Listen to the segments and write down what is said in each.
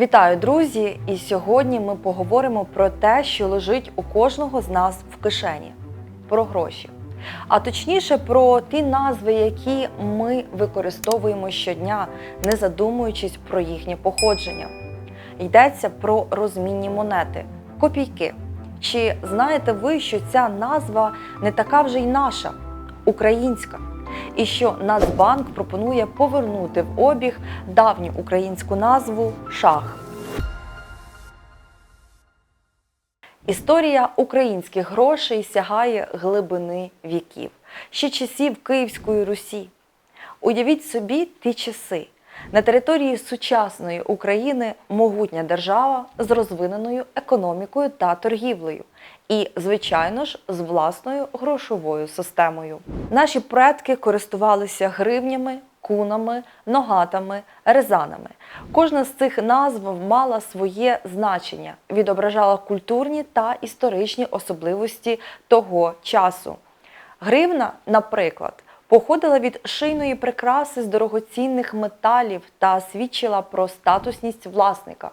Вітаю, друзі! І сьогодні ми поговоримо про те, що лежить у кожного з нас в кишені про гроші. А точніше про ті назви, які ми використовуємо щодня, не задумуючись про їхнє походження. Йдеться про розмінні монети, копійки. Чи знаєте ви, що ця назва не така вже й наша, українська? І що Нацбанк пропонує повернути в обіг давню українську назву шах. Історія українських грошей сягає глибини віків, ще часів Київської Русі. Уявіть собі ті часи. На території сучасної України могутня держава з розвиненою економікою та торгівлею, і, звичайно ж, з власною грошовою системою. Наші предки користувалися гривнями, кунами, ногатами, резанами. Кожна з цих назв мала своє значення, відображала культурні та історичні особливості того часу. Гривна, наприклад, походила від шийної прикраси з дорогоцінних металів та свідчила про статусність власника.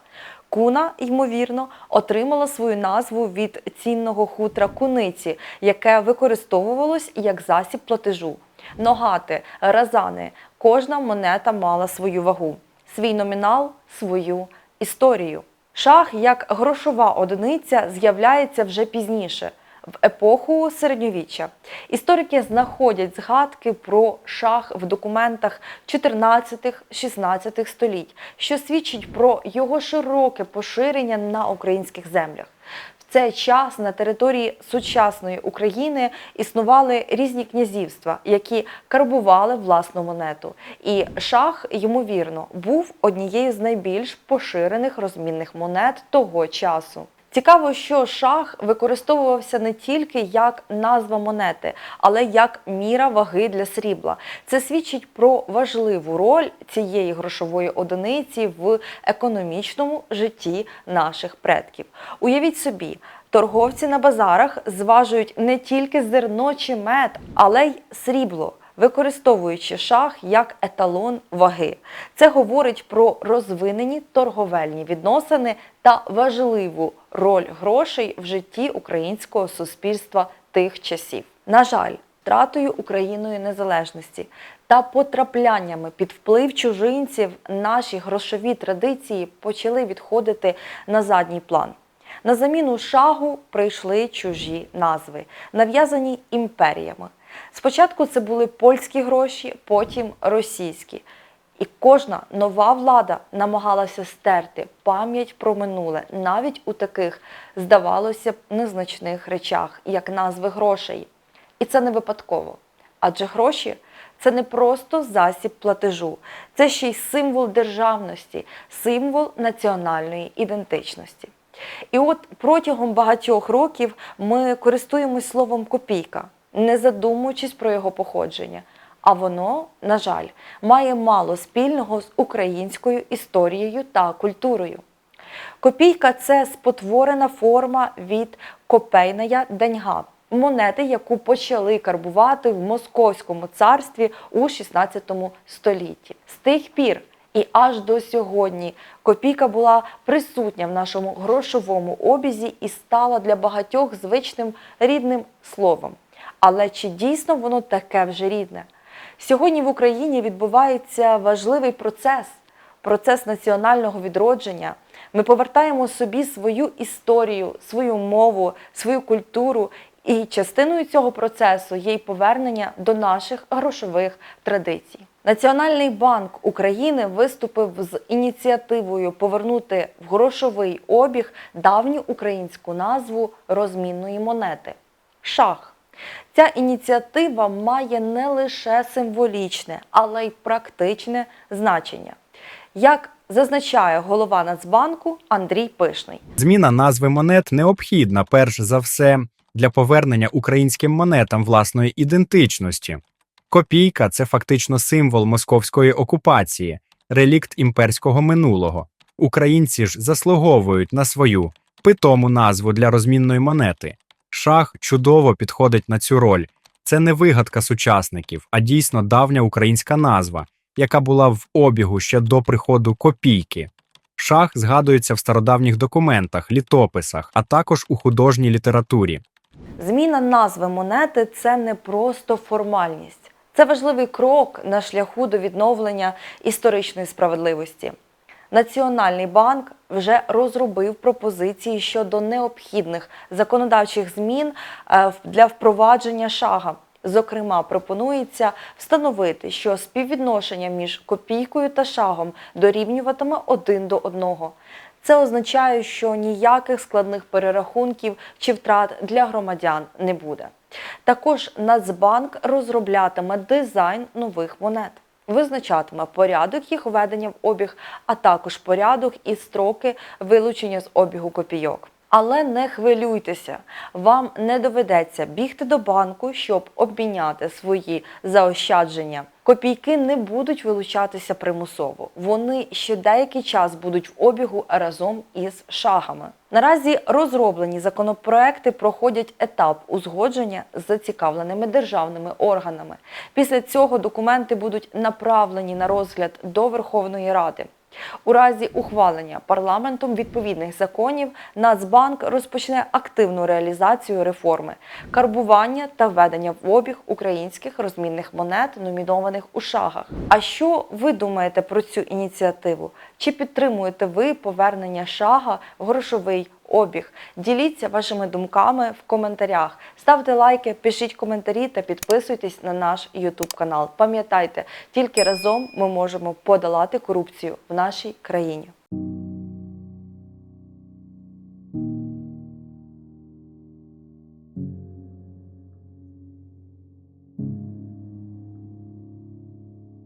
Куна, ймовірно, отримала свою назву від цінного хутра куниці, яке використовувалось як засіб платежу. Ногати, разани, кожна монета мала свою вагу, свій номінал, свою історію. Шах як грошова одиниця з'являється вже пізніше в епоху середньовіччя. Історики знаходять згадки про шах в документах 14-16 століть, що свідчить про його широке поширення на українських землях. В цей час на території сучасної України існували різні князівства, які карбували власну монету. І шах, ймовірно, був однією з найбільш поширених розмінних монет того часу. Цікаво, що шах використовувався не тільки як назва монети, але як міра ваги для срібла. Це свідчить про важливу роль цієї грошової одиниці в економічному житті наших предків. Уявіть собі. Торговці на базарах зважують не тільки зерно чи мед, але й срібло, використовуючи шах як еталон ваги. Це говорить про розвинені торговельні відносини та важливу роль грошей в житті українського суспільства тих часів. На жаль, втратою Україною незалежності та потрапляннями під вплив чужинців наші грошові традиції почали відходити на задній план. На заміну шагу прийшли чужі назви, нав'язані імперіями. Спочатку це були польські гроші, потім російські. І кожна нова влада намагалася стерти пам'ять про минуле навіть у таких, здавалося б, незначних речах, як назви грошей. І це не випадково. Адже гроші це не просто засіб платежу, це ще й символ державності, символ національної ідентичності. І от протягом багатьох років ми користуємось словом копійка, не задумуючись про його походження. А воно, на жаль, має мало спільного з українською історією та культурою. Копійка це спотворена форма від копейная деньга, монети, яку почали карбувати в Московському царстві у 16 столітті. З тих пір і аж до сьогодні копійка була присутня в нашому грошовому обізі і стала для багатьох звичним рідним словом. Але чи дійсно воно таке вже рідне? Сьогодні в Україні відбувається важливий процес процес національного відродження. Ми повертаємо собі свою історію, свою мову, свою культуру. І частиною цього процесу є й повернення до наших грошових традицій. Національний банк України виступив з ініціативою повернути в грошовий обіг давню українську назву розмінної монети шах. Ця ініціатива має не лише символічне, але й практичне значення. Як зазначає голова Нацбанку Андрій Пишний. Зміна назви монет необхідна перш за все для повернення українським монетам власної ідентичності. Копійка це фактично символ московської окупації, релікт імперського минулого. Українці ж заслуговують на свою питому назву для розмінної монети. Шах чудово підходить на цю роль. Це не вигадка сучасників, а дійсно давня українська назва, яка була в обігу ще до приходу копійки. Шах згадується в стародавніх документах, літописах, а також у художній літературі. Зміна назви монети це не просто формальність, це важливий крок на шляху до відновлення історичної справедливості. Національний банк вже розробив пропозиції щодо необхідних законодавчих змін е, для впровадження шага. Зокрема, пропонується встановити, що співвідношення між копійкою та шагом дорівнюватиме один до одного. Це означає, що ніяких складних перерахунків чи втрат для громадян не буде. Також Нацбанк розроблятиме дизайн нових монет, визначатиме порядок їх введення в обіг, а також порядок і строки вилучення з обігу копійок. Але не хвилюйтеся, вам не доведеться бігти до банку, щоб обміняти свої заощадження. Копійки не будуть вилучатися примусово. Вони ще деякий час будуть в обігу разом із шагами. Наразі розроблені законопроекти проходять етап узгодження з зацікавленими державними органами. Після цього документи будуть направлені на розгляд до Верховної Ради. У разі ухвалення парламентом відповідних законів Нацбанк розпочне активну реалізацію реформи карбування та введення в обіг українських розмінних монет, номінованих у шагах. А що ви думаєте про цю ініціативу? Чи підтримуєте ви повернення шага в грошовий обіг? Діліться вашими думками в коментарях. Ставте лайки, пишіть коментарі та підписуйтесь на наш YouTube канал. Пам'ятайте, тільки разом ми можемо подолати корупцію в нашій країні.